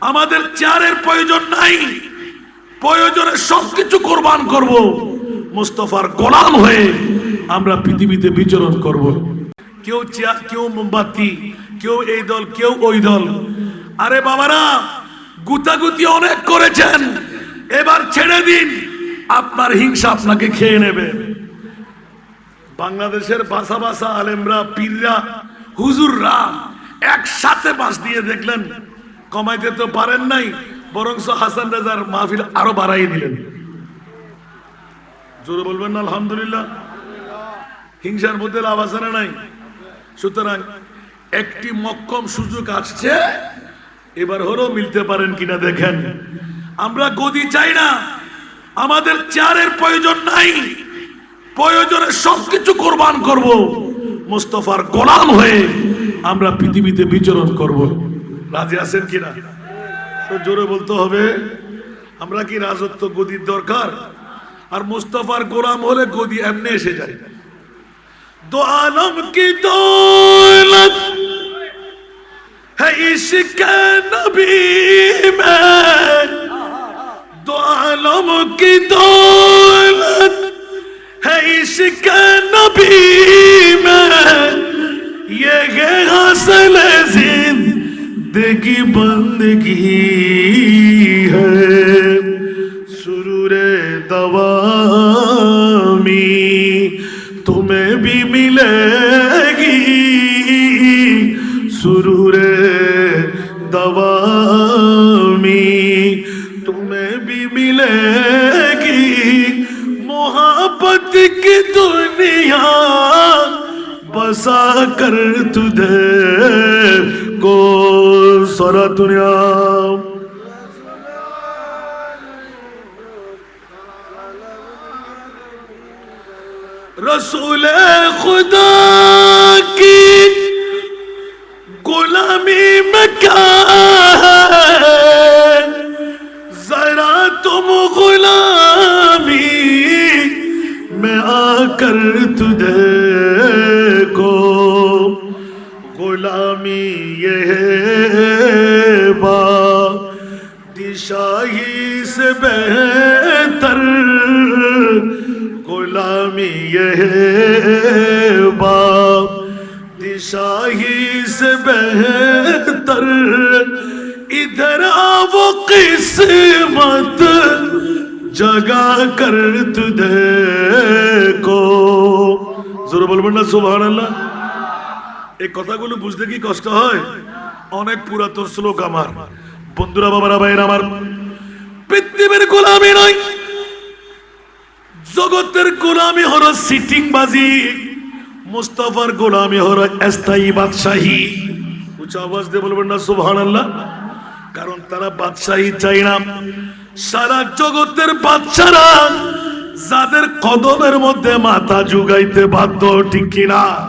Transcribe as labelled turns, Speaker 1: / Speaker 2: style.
Speaker 1: আমাদের চেয়ারের প্রয়োজন নাই। প্রয়োজনে সবকিছু কোরবান করব। মুস্তফার গোলাম হয়ে আমরা পৃথিবীতে বিচরণ করব। কেউ চেয়ার, কেউ মোমবাতি, কেউ এই দল, কেউ ওই দল। আরে বাবারা, গুতাগুতি অনেক করেছেন। এবার ছেড়ে দিন। আপনার হিংসা আপনাকে খেয়ে নেবে। বাংলাদেশের বাসা বাসা আলেমরা, পীররা, হুজুররা একসাথে বাস দিয়ে দেখলেন কমাইতে তো পারেন নাই বরং হাসান রাজার মাহফিল আরও বাড়াই দিলেন। জোরে বলবেন না, আলহামদুলিল্লাহ। হিংসার মধ্যে লাভ আছে না নাই? সুতরাং একটি মক্কম সুযোগ আসছে, এবার হলেও মিলতে পারেন কিনা দেখেন। আমরা গদি চাই না, আমাদের চেয়ারের প্রয়োজন নাই, প্রয়োজনে সবকিছু কোরবান করব। মুস্তফার গোলাম হয়ে আমরা পৃথিবীতে বিচরণ করব। রাজি আছেন কিনা তো জোরে বলতে হবে আমরা কি রাজত্ব গদির দরকার আর মুস্তফার গোলাম হলে গদি এমনি এসে যায় দো আলম কি দৌলত है इश्क नबी में दो आलम की दौलत है इश्क नबी زندگی بندگی ہے۔ سرور دوامی تمہیں بھی ملے گی۔ سرور دوامی تمہیں بھی ملے گی۔ محبت کی دنیا بسا کر تدھے کو سارا دنیا۔ رسول خدا کی غلامی میں کیا ہے۔ ذرا تم غلامی میں آ کر تجھے کو نامی یہ با دشاہی سے بہتر، غلامی یہ با دشاہی سے بہتر۔ ادھر آو قسمت جگا کر تجھے کو۔ ضرور بول بڑھنا سبحان اللہ۔ এই কথাগুলো বুঝতে কি কষ্ট হয়? অনেক পুরাতন শ্লোক আমার। বন্ধুরা, বাবারা, ভাইয়ের আমার, পৃথিবীর গোলামি নয়, জগতের গোলামি হলো সিটিং বাজি মুস্তাফার গোলামি হলো স্থায়ী বাদশাহী। উঁচা আওয়াজ দিয়ে বলবেন না সুবহান আল্লাহ কারণ তারা বাদশাহী চাই না। সারা জগতের বাচ্চারা যাদের কদমের মধ্যে মাথা জুগাইতে বাধ্য, ঠিক কিনা?